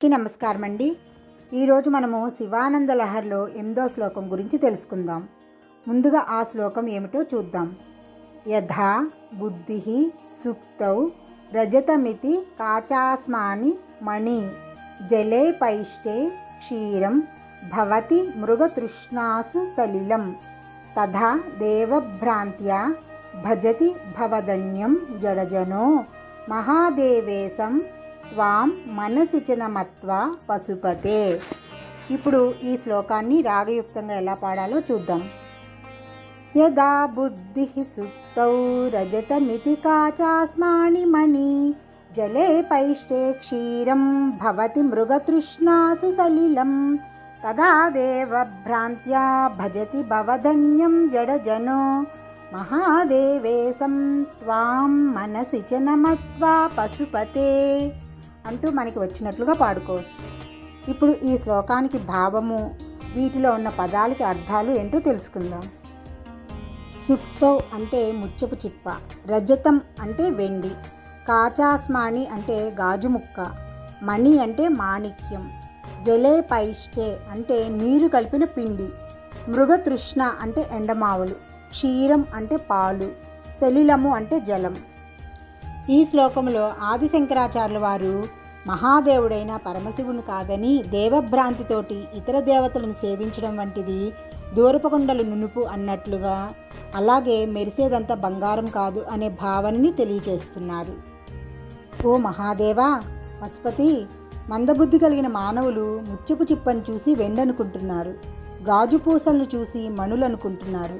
కి నమస్కారం అండి ఈరోజు మనము శివానంద లహర్లో ఎనిమిదో శ్లోకం గురించి తెలుసుకుందాం. ముందుగా ఆ శ్లోకం ఏమిటో చూద్దాం. యథా బుద్ధి సుక్తౌ రజతమితి కాచాస్మాని మణి జలే పైష్టే క్షీరం భవతి మృగతృష్ణాసు సలిలం తథా దేవభ్రాంత్యా భజతి భవదన్యం జడజనో మహాదేవేశం త్వాం మనసిచన మత్వా పశుపతే ఇప్పుడు ఈ శ్లోకాన్ని రాగయుక్తంగా ఎలా పాడాలో చూద్దాం. యదా బుద్ధి సుప్తౌ రజతమితి కాచాస్మాణి మణి జలే పైష్టే క్షీరం భవతి మృగతృష్ణాసు సలిలం తదా దేవ భ్రాంత్యా భజతి భవధన్యం జడజనో మహాదేవేశం త్వాం మనసి చ నమత్వా పశుపతే అంటూ మనకి వచ్చినట్లుగా పాడుకోవచ్చు. ఇప్పుడు ఈ శ్లోకానికి భావము వీటిలో ఉన్న పదాలకి అర్థాలు ఏంటో తెలుసుకుందాం. సుక్తో అంటే ముచ్చపు చిప్ప రజతం అంటే వెండి కాచాస్మాని అంటే గాజు ముక్క మణి అంటే మాణిక్యం జలే పైష్టే అంటే నీరు కలిపిన పిండి మృగతృష్ణ అంటే ఎండమావులు క్షీరం అంటే పాలు సలిలము అంటే జలం. ఈ శ్లోకంలో ఆదిశంకరాచార్యుల వారు మహాదేవుడైన పరమశివుని కాదని దేవభ్రాంతితోటి ఇతర దేవతలను సేవించడం వంటిది దూరపకొండలు నునుపు అన్నట్లుగా అలాగే మెరిసేదంతా బంగారం కాదు అనే భావనని తెలియజేస్తున్నారు. ఓ మహాదేవా పశుపతి మందబుద్ధి కలిగిన మానవులు ముచ్చపు చిప్పను చూసి వెండనుకుంటున్నారు. గాజు పూసలను చూసి మణులనుకుంటున్నారు.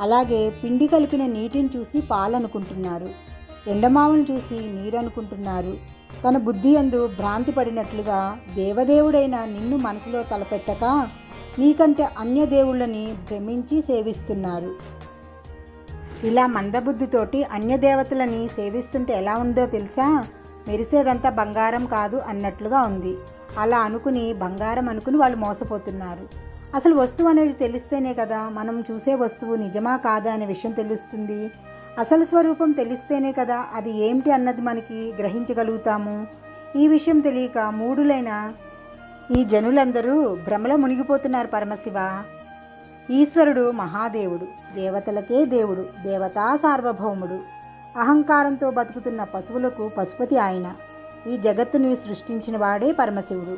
అలాగే పిండి కలిపిన నీటిని చూసి పాలనుకుంటున్నారు. ఎండమావును చూసి నీరనుకుంటున్నారు. తన బుద్ధి అందు భ్రాంతి పడినట్లుగా దేవదేవుడైన నిన్ను మనసులో తలపెట్టక నీకంటే అన్య దేవుళ్ళని భ్రమించి సేవిస్తున్నారు. ఇలా మందబుద్ధితోటి అన్య దేవతలని సేవిస్తుంటే ఎలా ఉందో తెలుసా? మెరిసేదంతా బంగారం కాదు అన్నట్లుగా ఉంది. అలా అనుకుని బంగారం అనుకుని వాళ్ళు మోసపోతున్నారు. అసలు వస్తువు అనేది తెలిస్తేనే కదా మనం చూసే వస్తువు నిజమా కాదా అనే విషయం తెలుస్తుంది. అసలు స్వరూపం తెలిస్తేనే కదా అది ఏమిటి అన్నది మనకి గ్రహించగలుగుతాము. ఈ విషయం తెలియక మూడులైన ఈ జనులందరూ భ్రమలో మునిగిపోతున్నారు పరమశివ. ఈశ్వరుడు మహాదేవుడు దేవతలకే దేవుడు దేవతా సార్వభౌముడు. అహంకారంతో బతుకుతున్న పశువులకు పశుపతి ఆయన. ఈ జగత్తుని సృష్టించిన వాడే పరమశివుడు.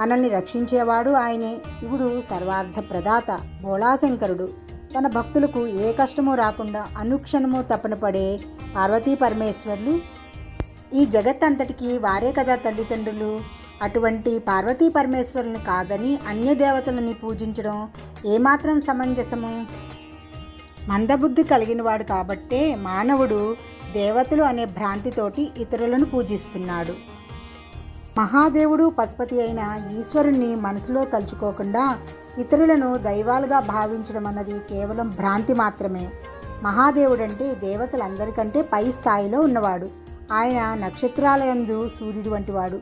మనల్ని రక్షించేవాడు ఆయనే. శివుడు సర్వార్థ ప్రదాత భోళాశంకరుడు తన భక్తులకు ఏ కష్టమూ రాకుండా అనుక్షణము తపన పడే పార్వతీ పరమేశ్వర్లు. ఈ జగత్ అంతటికి వారే కదా తల్లిదండ్రులు. అటువంటి పార్వతీ పరమేశ్వరుని కాదని అన్య దేవతలని పూజించడం ఏమాత్రం సమంజసము? మందబుద్ధి కలిగినవాడు కాబట్టే మానవుడు దేవతలు అనే భ్రాంతితోటి ఇతరులను పూజిస్తున్నాడు. మహాదేవుడు పశుపతి అయిన ఈశ్వరుణ్ణి మనసులో తలుచుకోకుండా ఇతరులను దైవాలుగా భావించడం అన్నది కేవలం భ్రాంతి మాత్రమే. మహాదేవుడంటే దేవతలందరికంటే పై స్థాయిలో ఉన్నవాడు. ఆయన నక్షత్రాలయందు సూర్యుడు వంటివాడు.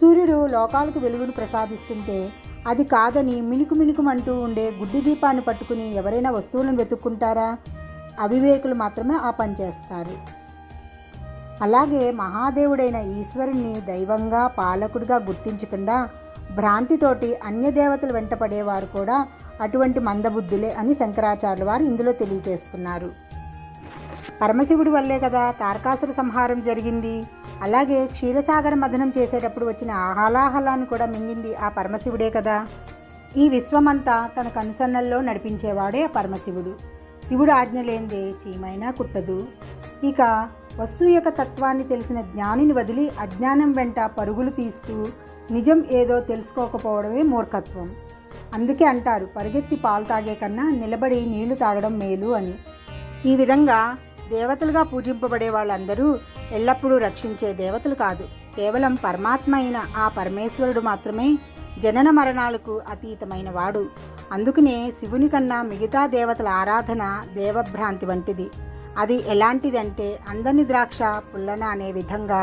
సూర్యుడు లోకాలకు వెలుగును ప్రసాదిస్తుంటే అది కాదని మినుకు మినుకుమంటూ ఉండే గుడ్డి దీపాన్ని పట్టుకుని ఎవరైనా వస్తువులను వెతుక్కుంటారా? అవివేకులు మాత్రమే ఆ పని చేస్తారు. అలాగే మహాదేవుడైన ఈశ్వరుణ్ణి దైవంగా పాలకుడిగా గుర్తించకుండా భ్రాంతితోటి అన్య దేవతలు వెంటపడేవారు కూడా అటువంటి మందబుద్ధులే అని శంకరాచార్యుల వారు ఇందులో తెలియజేస్తున్నారు. పరమశివుడి వల్లే కదా తారకాసుర సంహారం జరిగింది. అలాగే క్షీరసాగర మథనం చేసేటప్పుడు వచ్చిన ఆహలాహలాన్ని కూడా మింగింది ఆ పరమశివుడే కదా. ఈ విశ్వమంతా తన కనుసన్నల్లో నడిపించేవాడే ఆ పరమశివుడు. శివుడు ఆజ్ఞ లేనిదే చీమైనా కుట్టదు. ఇక వస్తువు యొక్క తత్వాన్ని తెలిసిన జ్ఞానిని వదిలి అజ్ఞానం వెంట పరుగులు తీస్తూ నిజం ఏదో తెలుసుకోకపోవడమే మూర్ఖత్వం. అందుకే అంటారు పరిగెత్తి పాలు తాగే కన్నా నిలబడి నీళ్ళు తాగడం మేలు అని. ఈ విధంగా దేవతలుగా పూజింపబడే వాళ్ళందరూ ఎల్లప్పుడూ రక్షించే దేవతలు కాదు. కేవలం పరమాత్మ అయిన ఆ పరమేశ్వరుడు మాత్రమే జనన మరణాలకు అతీతమైన వాడు. అందుకనే శివుని కన్నా మిగతా దేవతల ఆరాధన దేవభ్రాంతి వంటిది. అది ఎలాంటిదంటే అందని ద్రాక్ష పుల్లన అనే విధంగా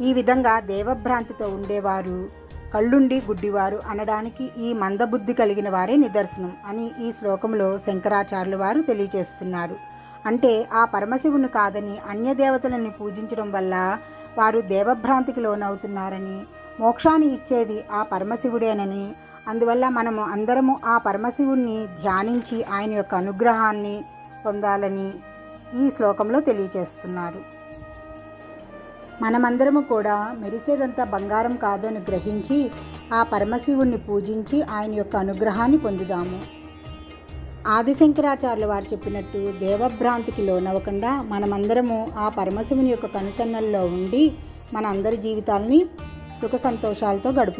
ఈ విధంగా దేవభ్రాంతితో ఉండేవారు కళ్ళుండి గుడ్డివారు అనడానికి ఈ మందబుద్ధి కలిగిన వారే నిదర్శనం అని ఈ శ్లోకంలో శంకరాచార్యుల వారు తెలియజేస్తున్నారు. అంటే ఆ పరమశివుని కాదని అన్య దేవతలని పూజించడం వల్ల వారు దేవభ్రాంతికి లోనవుతున్నారని మోక్షాన్ని ఇచ్చేది ఆ పరమశివుడేనని అందువల్ల మనము అందరము ఆ పరమశివుణ్ణి ధ్యానించి ఆయన యొక్క అనుగ్రహాన్ని పొందాలని ఈ శ్లోకంలో తెలియజేస్తున్నారు. మనమందరము కూడా మెరిసేదంతా బంగారం కాదని గ్రహించి ఆ పరమశివుణ్ణి పూజించి ఆయన యొక్క అనుగ్రహాన్ని పొందుదాము. ఆదిశంకరాచార్యుల వారు చెప్పినట్టు దేవభ్రాంతికి లోనవ్వకుండా మనమందరము ఆ పరమశివుని యొక్క కనుసన్నల్లో ఉండి మన అందరి జీవితాల్ని సుఖ సంతోషాలతో గడుపుదాం